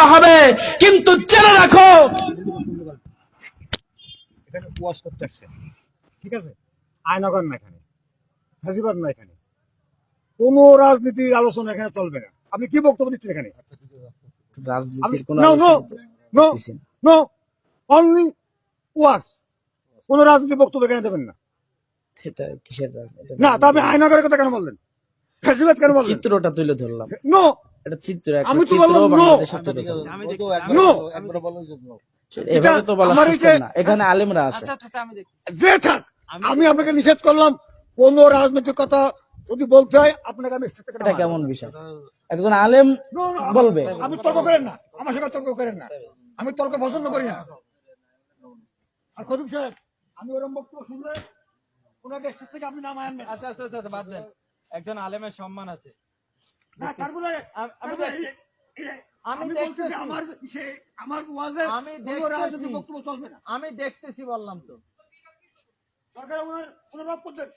করা হবে কিন্তু জেনে রাখো। এখানে ওয়াশ করতে আসছে। ঠিক আছে? আয়নগর না এখানে হাজিবাদ না এখানে কোনো রাজনীতির আলোচনা এখানে চলবে না। আপনি কি বক্তব্য দিচ্ছেন এখানে? রাজনীতির কোন নো অনলি বক্তব্য এখানে দেবেন না। সেটা কিসের রাজনীতি? না তা আপনি আয়নগরের কথা কেন বললেন? হাজিবাদ কেন বললেন? চিত্রটা তুলে ধরলাম। নো এটা চিত্র আমি তো বললাম। নো এভাবে তো বলা না। এখানে আলেমরা আছে। যে থাক আমি আপনাকে নিষেধ করলাম কোন রাজনৈতিক কথা যদি বলতে হয় আপনাকে আমি এটা কেমন বিষয়? একজন আলেম বলবে। আমি তর্ক করেন না। আমার সঙ্গে তর্ক করেন না। আমি তর্ক পছন্দ করি না। আর কদম সাহেব আমি ওরম বক্তব্য শুনলে ওনাকে স্টেজ থেকে আপনি নামায় আনবেন আচ্ছা আচ্ছা আচ্ছা বাদ দেন। একজন আলেমের সম্মান আছে। না আমি দেখতেছি। আমার সে আমার ওয়াজে আমি কোনো। বক্তব্য চলবে না। আমি দেখতেছি বললাম তো। সরকার ওনার করতেন